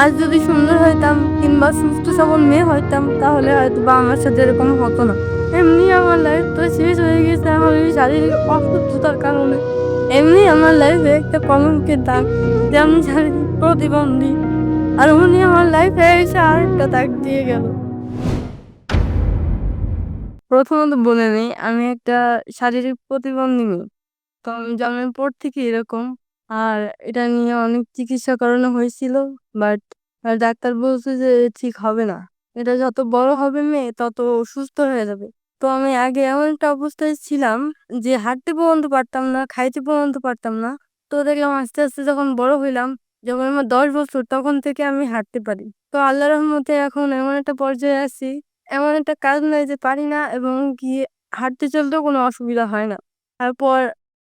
আজ যদি সুন্দর হইতাম কিংবা সুস্থ সবল মেয়ে হইতাম, তাহলে হয়তো বা আমার সাথে এরকম হতো না। এমনি আমার লাইফ তো শেষ হয়ে গেছে, আমার এই শারীরিক অসুস্থতার কারণে। এমনি আমার লাইফে একটা কলঙ্কের দাগ, যে আমি শারীরিক প্রতিবন্ধী। আর উনি আমার লাইফে এসে আরেকটা দাগ দিয়ে গেল। প্রথমত বলে নেই, আমি একটা শারীরিক প্রতিবন্ধী মেয়ে। তো আমি জন্মের পর থেকে এরকম আর এটা নিয়ে অনেক চিকিৎসা করানো হয়েছিল বাট ডাক্তার বলছে যে ঠিক হবে না। এটা যত বড় হবে মেয়ে, তত সুস্থ হয়ে যাবে। তো আমি আগে এমন একটা অবস্থায় ছিলাম যে হাঁটতে পর্যন্ত পারতাম না, খাইতে পর্যন্ত পারতাম না। তো দেখলাম আস্তে আস্তে যখন বড় হইলাম, যখন আমার দশ বছর, তখন থেকে আমি হাঁটতে পারি। তো আল্লাহ রহমতে এখন এমন একটা পর্যায়ে আছি, এমন একটা কাজ নাই যে পারি না এবং কি হাঁটতে চলতেও কোনো অসুবিধা হয় না। তারপর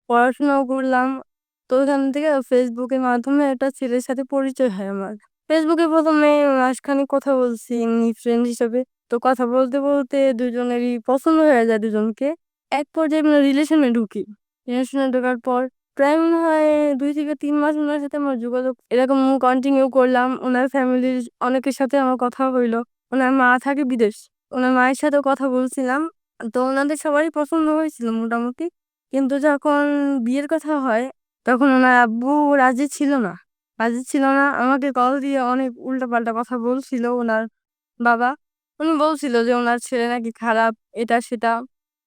পড়াশোনাও করলাম তো ওখান থেকে ফেসবুকের মাধ্যমে একটা ছেলের সাথে পরিচয় হয় আমার। ফেসবুকে প্রথমে মাসখানেক কথা বলছি এমনি ফ্রেন্ড হিসাবে। তো কথা বলতে বলতে দুজনেরই পছন্দ হয়ে যায় দুজনকে। এক পর্যায়ে মানে রিলেশনে ঢুকি। রিলেশনে ঢোকার পর প্রায় মনে হয় দুই থেকে তিন মাস ওনার সাথে আমার যোগাযোগ এরকম কন্টিনিউ করলাম। ওনার ফ্যামিলির অনেকের সাথে আমার কথা হইল। ওনার মা থাকে বিদেশ। ওনার মায়ের সাথেও কথা বলছিলাম। তো ওনাদের সবারই পছন্দ হয়েছিল মোটামুটি। কিন্তু যখন বিয়ের কথা হয় তখন ওনার আব্বু রাজি ছিল না। রাজি ছিল না, আমাকে কল দিয়ে অনেক উল্টাপাল্টা কথা বলছিল ওনার বাবা। উনি বলছিল যে ওনার ছেলে নাকি খারাপ, এটা, সেটা।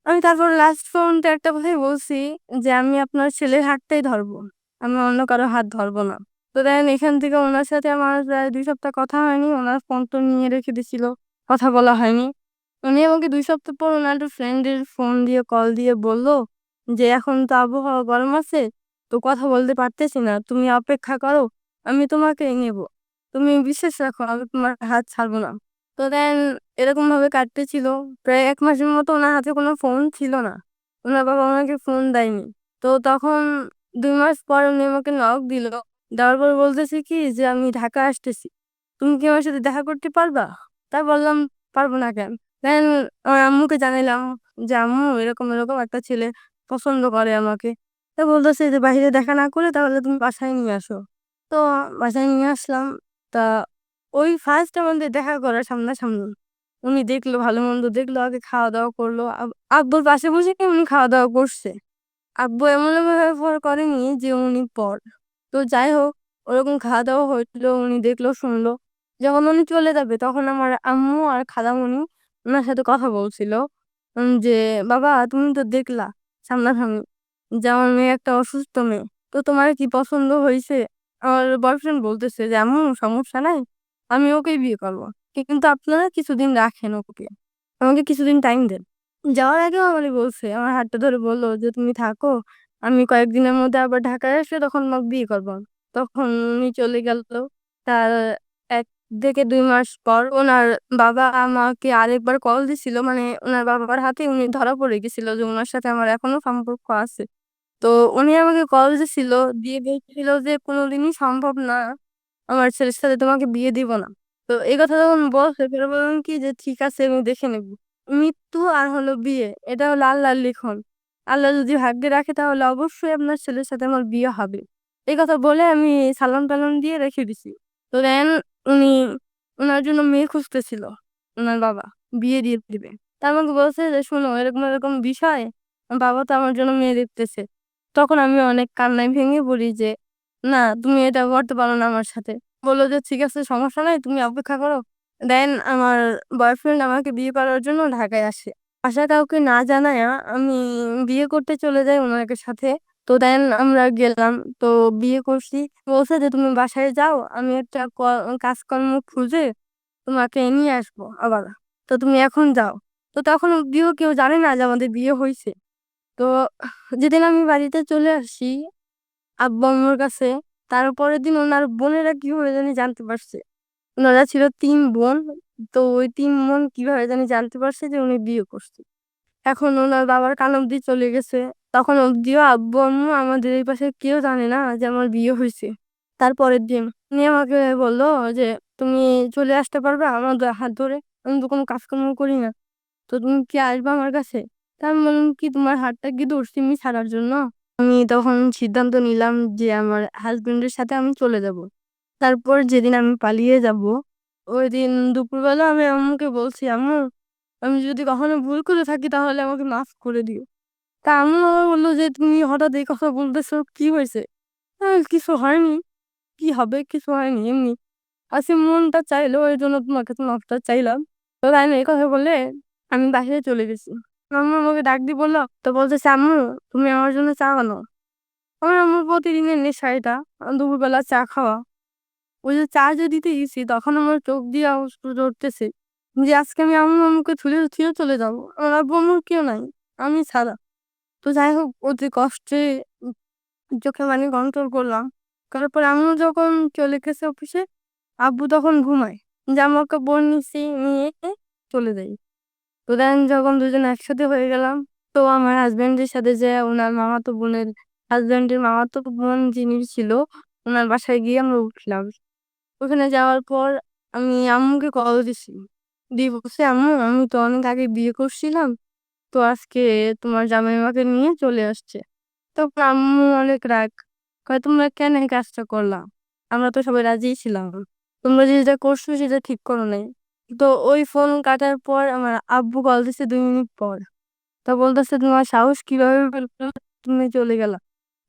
আমি তারপর লাস্ট পর্যন্ত একটা কথাই বলছি যে আমি আপনার ছেলের হাতটাই ধরবো, আমি অন্য কারও হাত ধরবো না। তো দেখেন এখান থেকে ওনার সাথে আমার প্রায় দুই সপ্তাহ কথা হয়নি, ওনার ফোন তো নিয়ে রেখে দিছিল, কথা বলা হয়নি। উনি আমাকে দুই সপ্তাহ পর ওনার একটা ফ্রেন্ডের ফোন দিয়ে কল দিয়ে বলল যে এখন তো আবহাওয়া গরম আছে তো কথা বলতে পারতেছি না। তুমি অপেক্ষা করো, আমি তোমাকে নেব। তুমি বিশ্বাস রাখো, আমি তোমার হাত ছাড়বো না। তো দেন এরকম ভাবে কাটতেছিল। প্রায় এক মাসের মতো ওনার হাতে কোনো ফোন ছিল না। ওনার বাবা ওনাকে ফোন দেয়নি। তো তখন দুই মাস পর উনি আমাকে নক দিল। দেওয়ার পর বলতেছে কি যে, আমি ঢাকা আসতেছি। তুমি কি আমার সাথে দেখা করতে পারবা? তা বললাম, পারব না কেন? দেন আমার আম্মুকে জানাইলাম যে, আম্মু, এরকম এরকম একটা ছেলে পছন্দ করে আমাকে। তো বলতেছে যে বাইরে দেখা না করে তাহলে তুমি বাসায় নিয়ে আসো। তো বাসায় নিয়ে আসলাম। তা ওই ফার্স্ট আমাদের দেখা করা সামনাসামনি উনি দেখল, ভালো মন্দ দেখল, আগে খাওয়া দাওয়া করল। আব- আব্বুর পাশে বসে উনি খাওয়া দাওয়া করছে? আব্বু এমন ব্যবহার করেনি যে, উনি পর। তো যাই হোক, ওরকম খাওয়া দাওয়া হইল, উনি দেখল, শুনলো। যখন উনি চলে যাবে, তখন আমার আম্মু আর খালামণি ওনার সাথে কথা বলছিল। যে, বাবা, তুমি তো দেখলা সামনাসামনি। যে আমার মেয়ে একটা অসুস্থ মেয়ে। তো তোমার কি পছন্দ হয়েছে? আমার বয়ফ্রেন্ড বলতেছে যে এমন সমস্যা নাই, আমি ওকেই বিয়ে করব। কিন্তু আপনারা কিছুদিন রাখেন ওকে। আমাকে কিছুদিন টাইম দেন। যাওয়ার আগেও আমারই বলছে, আমার হাতটা ধরে বলল যে, তুমি থাকো, আমি কয়েকদিনের মধ্যে আবার ঢাকায় আসলে তখন আমাকে বিয়ে করব। তখন উনি চলে গেল। তার এক থেকে দুই মাস পর ওনার বাবা আমাকে আরেকবার কল দিছিল। মানে ওনার বাবার হাতে উনি ধরা পড়ে গেছিল যে, ওনার সাথে আমার এখনও সম্পর্ক আছে। তো উনি আমাকে কল দিছিল দিয়ে বলছিল যে কোনোদিনই সম্ভব না আমার ছেলের সাথে তোমাকে বিয়ে দিব না। তো এই কথা যখন বলছে, ফের বললাম কি যে ঠিক আছে, আমি দেখে নেব। মৃত্যু আর হলো বিয়ে, এটা হলো আল্লাহর লিখন। আল্লাহ যদি ভাগ্যে রাখে, তাহলে অবশ্যই আপনার ছেলের সাথে আমার বিয়ে হবে। এই কথা বলে আমি সালাম টালাম দিয়ে রেখে দিছি। তো দেন উনি ওনার জন্য মেয়ে খুঁজতেছিল ওনার বাবা, বিয়ে দিয়ে দিবে। তা আমাকে বলছে যে, শোনো, এরকম এরকম বিষয়, বাবা তো আমার জন্য মেয়ে দেখতেছে। তখন আমি অনেক কান্নায় ভেঙে পড়ি যে, না, তুমি এটা করতে পারো না আমার সাথে। বলল যে, ঠিক আছে, সমস্যা নাই, তুমি অপেক্ষা করো। দেন আমার বয়ফ্রেন্ড আমাকে বিয়ে করার জন্য ঢাকায় আসে। আসা কাউকে না জানায় আমি বিয়ে করতে চলে যাই ওনাকে সাথে। তো দেন আমরা গেলাম, তো বিয়ে করছি। বলছে যে, তুমি বাসায় যাও, আমি একটা কাজকর্ম খুঁজে তোমাকে নিয়ে আসব আবার। তো তুমি এখন যাও। তো তখন অব্দিও কেউ জানে না যে, আমাদের বিয়ে হয়েছে তো যেদিন আমি বাড়িতে চলে আসি, আব্বু আম্মুর কাছে তারপরের দিন ওনার বোনেরা কীভাবে জানি জানতে পারছে। ওনারা ছিল তিন বোন, তো ওই তিন বোন কীভাবে জানি জানতে পারছে যে উনি বিয়ে করছে। এখন ওনার বাবার কান অব্দি চলে গেছে। তখন অব্দিও আব্বু আম্মু আমাদের এই পাশে কেউ জানে না যে আমার বিয়ে হয়েছে। তারপরের দিন উনি আমাকে বলল যে, তুমি চলে আসতে পারবে আমার হাত ধরে। আমি তো কোনো কাজকর্ম করি না। তো তুমি কি আসবে আমার কাছে? তা আমি বললাম কি তোমার হাতটা কি দুশ্চিমি ছাড়ার জন্য? আমি তখন সিদ্ধান্ত নিলাম যে আমার হাজবেন্ডের সাথে আমি চলে যাব। তারপর যেদিন আমি পালিয়ে যাব, ওইদিন দুপুরবেলা আমি আম্মুকে বলছি, আম্মু, আমি যদি কখনো ভুল করে থাকি তাহলে আমাকে মাফ করে দিও। তা আম্মু আমাকে বলল যে, তুমি হঠাৎ এই কথা বলতেছো, কি হয়েছে? কিছু হয়নি। কি হবে, কিছু হয়নি, এমনি। আসি মনটা চাইলো, ওই জন্য তোমাকে তো মাফটা চাইলাম। তো তাই না এই কথা বলে আমি বাহিরে চলে গেছি। আম্মু আমাকে ডাক দিয়ে বলল, তো বলতেছে, আম্মু, তুমি আমার জন্য চা বানো আমার আম্মুর প্রতিদিনের নেশা এটা, দুপুরবেলা চা খাওয়া। ওই যে চা যে দিতে গেছি, তখন আমার চোখ দিয়ে ধরতেছে যে, আজকে আমি আম্মু আম্মুকে থুলে থুয়ে চলে যাব। আমার আব্বু আম্মুর কেউ নাই, আমি ছাড়া। তো যাই হোক অতি কষ্টে চোখে মানে কন্ট্রোল করলাম। তারপর আম্মু যখন চলে গেছে অফিসে আব্বু তখন ঘুমায়। জামা কাপড় নিচে নিয়ে চলে যাই। তো দেন যখন দুজন একসাথে হয়ে গেলাম, তো আমার হাজবেন্ডের সাথে যে ওনার মামাতো বোনের হাজবেন্ডের মামাতো বোন যিনি ছিল ওনার বাসায় গিয়ে আমরা উঠলাম। ওখানে যাওয়ার পর আমি আম্মুকে কল দিছি। দিয়ে বলছে, আম্মু, আমি তো অনেক আগে বিয়ে করছিলাম, তো আজকে তোমার জামাইমাকে নিয়ে চলে আসছে। তখন আম্মু অনেক রাগ, কয়, তোমরা কেন এই কাজটা করলাম আমরা তো সবাই রাজি ছিলাম। তোমরা যেটা করছ সেটা ঠিক করো নাই। তো ওই ফোন কাটার পর আমার আব্বু কল দিছে দুই মিনিট পর। তো বলতেছে, তোমার সাহস কীভাবে? তুমি চলে গেলা।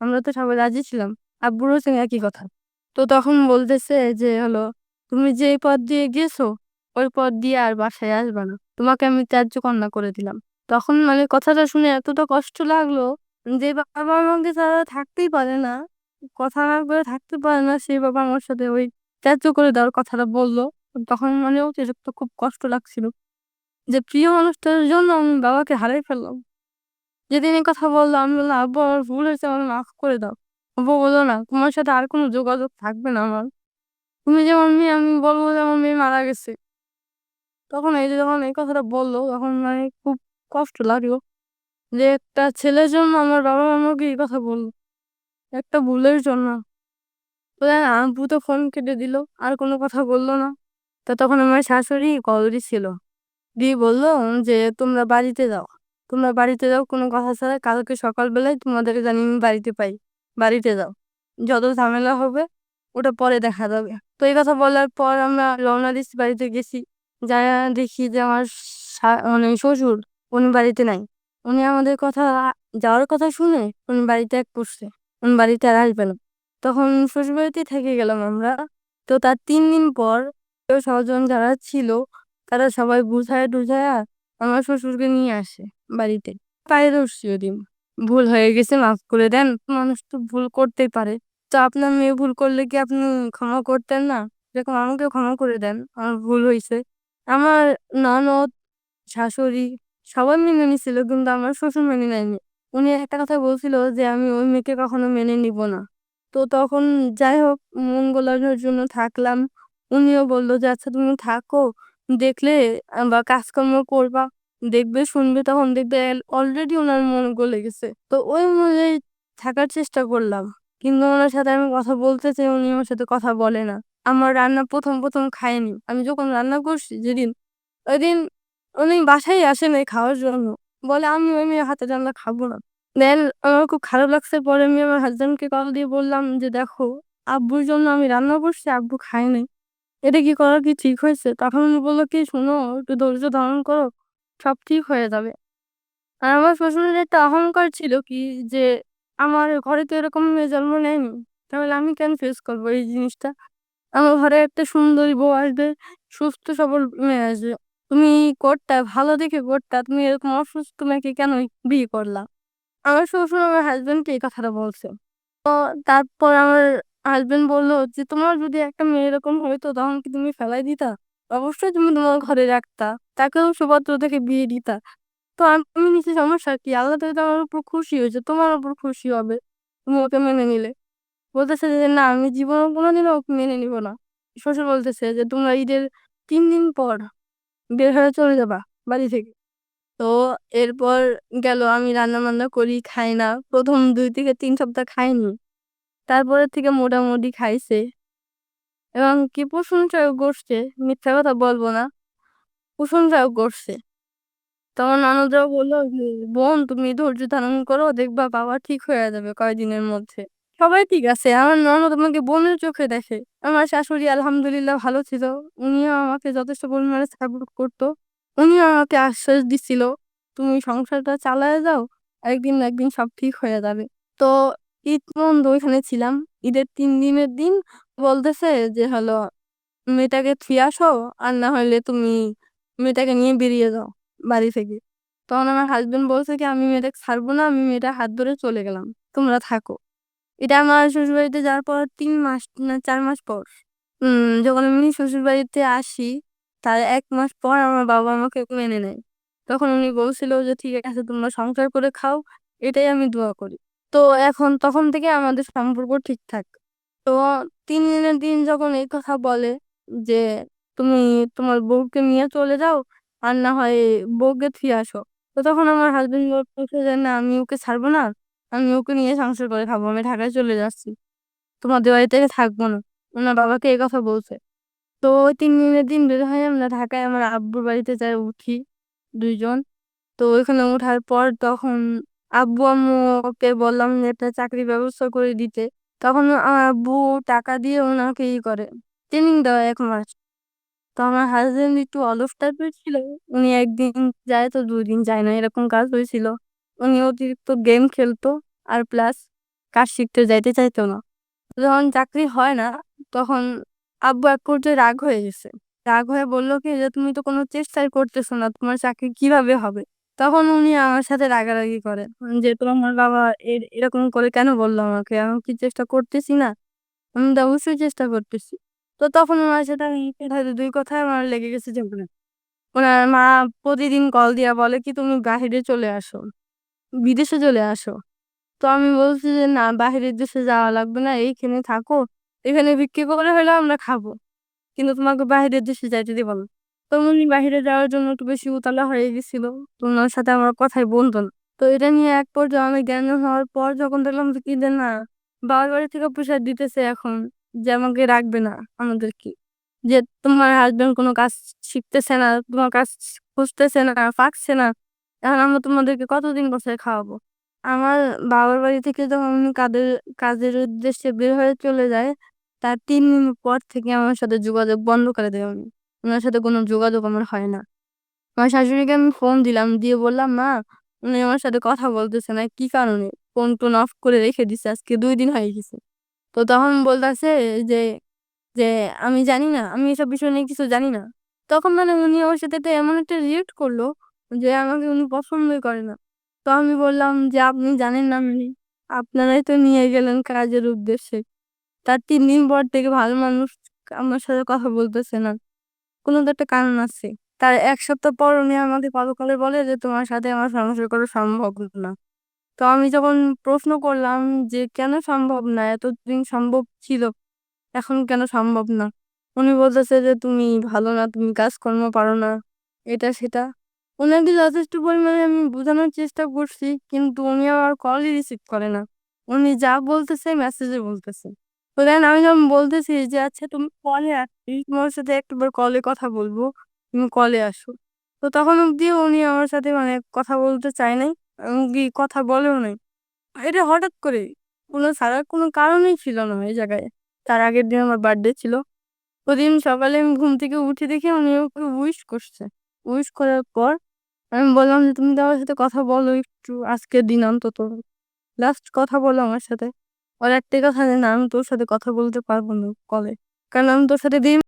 আমরা তো সবাই রাজি ছিলাম। আব্বুরও সঙ্গে একই কথা। তো তখন বলতেছে যে, হলো, তুমি যে পথ দিয়ে গেছো ওই পথ দিয়ে আর বাসায় আসবা না। তোমাকে আমি ত্যায্য কন্যা করে দিলাম। তখন মানে কথাটা শুনে এতটা কষ্ট লাগল যে বাবা আমাকে ছাড়া থাকতেই পারে না। কথা না বলে থাকতে পারে না সেই বাবা আমার সাথে ওই ত্যায্য করে দেওয়ার কথাটা বলল। তখন মানে অতিরিক্ত খুব কষ্ট লাগছিল। যে প্রিয় মানুষটার জন্য আমি বাবাকে হারাই ফেললাম। যেদিন এই কথা বলল, আমি বললাম, আব্বু, আমার ভুল হয়েছে আমার মাফ করে দাও। আব্বু বলল, না, তোমার সাথে আর কোনো যোগাযোগ থাকবে না আমার। তুমি যেমন মেয়ে, আমি বলব যে আমার মেয়ে মারা গেছে। তখন এই যে যখন এই কথাটা বলল, তখন মানে খুব কষ্ট লাগল যে একটা ছেলের জন্য আমার বাবা আমাকে এই কথা বলল। একটা ভুলের জন্য। তো দেন আব্বু তো ফোন কেটে দিল, আর কোনো কথা বলল না। তো তখন আমার শাশুড়ি কলরি ছিল। দিয়ে বলল যে, তোমরা বাড়িতে যাও। তোমরা বাড়িতে যাও, কোনো কথা ছাড়া কালকে সকালবেলায় তোমাদেরকে জানি আমি বাড়িতে পাই। বাড়িতে যাও। যত ঝামেলা হবে, ওটা পরে দেখা যাবে। তো এই কথা বলার পর আমরা রওনা দিচ্ছি বাড়িতে গেছি। যা দেখি যে আমার মানে শ্বশুর, উনি বাড়িতে নাই। উনি আমাদের কথা যাওয়ার কথা শুনে উনি বাড়িতে এক পড়ছে। উনি বাড়িতে আর আসবে না। তখন শ্বশুর বাড়িতে থেকে গেলাম আমরা। তো তার তিন দিন পর স্বজন যারা ছিল, তারা সবাই বুঝায় টুঝায় আমার শ্বশুরকে নিয়ে আসে বাড়িতে। পায়ে ধরছি ওদিন ভুল হয়ে গেছে, মাফ করে দেন। মানুষ তো ভুল করতেই পারে। তো আপনার মেয়ে ভুল করলে কি আপনি ক্ষমা করতেন না? এরকম আমাকে ক্ষমা করে দেন, আমার ভুল হয়েছে আমার ননদ, শাশুড়ি সবাই মেনে নিছিল, কিন্তু আমার শ্বশুর মেনে নেয়নি। উনি একটা কথা বলছিল যে, আমি ওই মেয়েকে কখনো মেনে নিব না। তো তখন যাই হোক, মঙ্গলার জন্য থাকলাম। উনিও বলল যে আচ্ছা তুমি থাকো, দেখলে, বা কাজকর্ম করবা, দেখবে, শুনবে, তখন দেখবে অলরেডি ওনার মন গলে গেছে। তো ওই অনুযায়ী থাকার চেষ্টা করলাম। কিন্তু ওনার সাথে আমি কথা বলতে চাই, উনি আমার সাথে কথা বলে না। আমার রান্না প্রথম প্রথম খায়নি। আমি যখন রান্না করছি, যেদিন ওই দিন উনি বাসায় আসে নাই খাওয়ার জন্য। বলে, আমি মেয়ের হাতে রান্না খাব না। দেন আমার খুব খারাপ লাগছে। পরে আমি আমার হাজব্যান্ডকে কল দিয়ে বললাম যে, দেখো, আব্বুর জন্য আমি রান্না করছি, আব্বু খায় নাই। এটা কি করা কি ঠিক হয়েছে? তখন উনি বলল কি শোনো, একটু ধৈর্য ধারণ করো, সব ঠিক হয়ে যাবে। আর আমার শ্বশুরের একটা অহংকার ছিল কি যে, আমার ঘরে তো এরকম মেয়ে জন্ম নেয়নি। তাহলে আমি কেন ফেস করব এই জিনিসটা? আমার ঘরে একটা সুন্দরী বউ আসবে, সুস্থ, সবল মেয়ে আসবে। তুমি কোর্টটা ভালো দেখে কোর্টটা তুমি এরকম অসুস্থ মেয়েকে কেন বিয়ে করলা? আমার শ্বশুর আমার হাজবেন্ডকে এই কথাটা বলছে। তো তারপর আমার হাজবেন্ড বলল যে, তোমার যদি একটা মেয়ে এরকম হইতো তখন কি তুমি ফেলাই দিতা? অবশ্যই তুমি তোমার ঘরে রাখতা, তাকেও সুপাত্র থেকে বিয়ে দিতা। তো আমি নিচে সমস্যা কি? আল্লাহ তো আমার উপর খুশি হয়েছে, তোমার উপর খুশি হবে। তুমি ওকে মেনে নিলে। বলতেছে যে, না, আমি জীবনে কোনোদিনও ওকে মেনে নিব না। শ্বশুর বলতেছে যে, তোমরা ঈদের তিন দিন পর বের হয়ে চলে যাবা বাড়ি থেকে। তো এরপর গেল, আমি রান্না বান্না করি, খাই না। প্রথম দুই থেকে তিন সপ্তাহ খাইনি। তারপরের থেকে মোটামুটি খাইছে এবং কি প্রশংসাও করছে মিথ্যা কথা বলব না প্রশংসাও করছে তখন ননদরাও বলল বোন তুমি ধৈর্য ধারণ করো দেখবা বাবা ঠিক হয়ে যাবে কয়েকদিনের মধ্যে সবাই ঠিক আছে। আমার ননদ আমাকে বোনের চোখে দেখে। আমার শাশুড়ি আলহামদুলিল্লাহ ভালো ছিল। উনিও আমাকে যথেষ্ট পরিমাণে সাপোর্ট করতো। উনিও আমাকে আশ্বাস দিচ্ছিল, "তুমি সংসারটা চালায় যাও। একদিন একদিন সব ঠিক হয়ে যাবে।" তো ঈদ পর্যন্ত ওইখানে ছিলাম। ঈদের তিন দিনের দিন বলতেছে যে হলো, "মেয়েটাকে থুইয়া আসো আর না হলে তুমি মেয়েটাকে নিয়ে বেরিয়ে যাও বাড়ি থেকে।" তখন আমার হাজবেন্ড বলছে কি, "আমি মেয়েটাকে ছাড়বো না। আমি মেয়েটার হাত ধরে চলে গেলাম। তোমরা থাকো।" এটা আমার শ্বশুরবাড়িতে যাওয়ার পর তিন মাস না চার মাস পর। উম যখন আমি শ্বশুরবাড়িতে আসি, তার এক মাস পর আমার বাবা আমাকে মেনে নেয়। তখন উনি বলছিল যে, "ঠিক আছে তোমরা সংসার করে খাও। এটাই আমি দোয়া করি।" তো এখন তখন থেকে আমাদের সম্পর্ক ঠিকঠাক। তো তিন দিনের দিন যখন এই কথা বলে যে, "তুমি তোমার বউকে নিয়ে চলে যাও আর না হয় বউকে থুইয়া আসো।" তো তখন আমার হাসব্যান্ড বলতেছে যে, "না আমি ওকে ছাড়বো না। আমি ওকে নিয়ে সংসার করে খাব। আমি ঢাকায় চলে যাচ্ছি। তোমাদের বাড়িতে থাকব না।" ওনার বাবাকে এই কথা বলছে। তো ওই তিন দিনের দিন বের হয়ে আমরা ঢাকায় আমার আব্বুর বাড়িতে যাই উঠি দুইজন তো ওইখানে ওঠার পর তখন আব্বু আম্মুকে বললাম একটা চাকরির ব্যবস্থা করে দিতে। তখন আমার আব্বু টাকা দিয়ে ওনাকে ই করে, ট্রেনিং দেওয়া এক মাস। তো আমার হাসব্যান্ড একটু অলস টাইপের ছিল। উনি একদিন যায় তো ২ দিন যায় না এরকম কাজ হয়েছিল। উনি অতিরিক্ত গেম খেলতো আর প্লাস কাজ শিখতে যাইতে চাইতো না। যখন চাকরি হয় না তখন আব্বু এক পর্যায়ে রাগ হয়ে গেছে। রাগ হয়ে বলল কি যে, "তুমি তো কোনো চেষ্টাই করতেছো না। তোমার চাকরি কীভাবে হবে?" তখন উনি আমার সাথে রাগারাগি করে যে, "তোমার বাবা এ এরকম করে কেন বলল আমাকে? আমি কি চেষ্টা করতেছি না?" আমি তো অবশ্যই চেষ্টা করতেছি। তো তখন ওনার সাথে আমি ২ কথায় আমার লেগে গেছে ঝগড়া। উনার মা প্রতিদিন কল দিয়া বলে কি, "তুমি বাহিরে চলে আসো। বিদেশে চলে আসো।" তো আমি বলছি যে, "না বাহিরের দেশে যাওয়া লাগবে না। এইখানে থাকো। এখানে বিক্রি করে হইলেও আমরা খাব। কিন্তু তোমাকে বাহিরের দেশে যাইতে দিব না।" তো উনি বাহিরে যাওয়ার জন্য একটু বেশি উতলা হয়ে গেছিল। তো উনার সাথে আমার কথাই বলতো না। তো এটা নিয়ে এক পর্যায়ে অনেক জ্ঞান হওয়ার পর যখন দেখলাম যে কি না বাবার বাড়ি থেকে প্রেশার দিতেছে এখন যে আমাকে রাখবে না আমাদেরকে। যে তোমার হাসব্যান্ড কোনো কাজ শিখতেছে না, তোমার কাজ খুঁজতেছে না, পাচ্ছে না। এখন আমরা তোমাদেরকে কতদিন বসায় খাওয়াবো? আমার বাবার বাড়ি থেকে যখন কাদের কাজের উদ্দেশ্যে বের হয়ে চলে যায়, তার তিন দিন পর থেকে আমার সাথে যোগাযোগ বন্ধ করে দেয় উনি। উনার সাথে কোনো যোগাযোগ আমার হয় না। আমার শাশুড়িকে আমি ফোন দিলাম। দিয়ে বললাম, "মা উনি আমার সাথে কথা বলতেছে না। কি কারণে?" ফোন-টোন অফ করে রেখে দিছে। আজকে দুই দিন হয়ে গেছে। তো তখন বলতেছে যে, যে "আমি জানি না। আমি এসব বিষয় নিয়ে কিছু জানি না।" তখন মানে উনি আমার সাথে একটা এমন একটা রিঅ্যাক্ট করল যে আমাকে উনি পছন্দই করে না। তো আমি বললাম যে, "আপনি জানেন না মানে? আপনারাই তো নিয়ে গেলেন কাজের উদ্দেশ্যে। তার তিন দিন পর থেকে ভালো মানুষ আমার সাথে কথা বলতেছে না। কোনো তো একটা কারণ আছে।" তার এক সপ্তাহ পর উনি আমাকে কল করে বলে যে, "তোমার সাথে আমার সংসার করা সম্ভব না।" তো আমি যখন প্রশ্ন করলাম যে, "কেন সম্ভব না? এতদিন সম্ভব ছিল। এখন কেন সম্ভব না?" উনি বলতেছে যে, "তুমি ভালো না। তুমি কাজকর্ম পারো না।" এটা সেটা। উনাকে যথেষ্ট পরিমাণে আমি বোঝানোর চেষ্টা করছি। কিন্তু উনি আমার কলই রিসিভ করে না। উনি যা বলতেছে মেসেজে বলতেছে। তো দেন আমি যখন বলতেছি যে, "আচ্ছা তুমি কলে আসছি। তোমার সাথে একটাবার কলে কথা বলব। তুমি কলে আসো।" তো তখন অব্দিও উনি আমার সাথে মানে কথা বলতে চায় নাই। এমনকি কথা বলেও নাই। এটা হঠাৎ করে। কোনো ছাড়ার কোনো কারণই ছিল না ওই জায়গায়। তার আগের দিন আমার বার্থডে ছিল। ওইদিন সকালে আমি ঘুম থেকে উঠে দেখি উনি ওকে উইশ করছে। উইশ করার পর আমি বললাম যে, "তুমি তো আমার সাথে কথা বলো একটু আজকের দিন অন্তত। লাস্ট কথা বলো আমার সাথে।" ওর একটাই কথা "না, আমি তোর সাথে কথা বলতে পারব না কলে। কারণ আমি তোর সাথে দিন"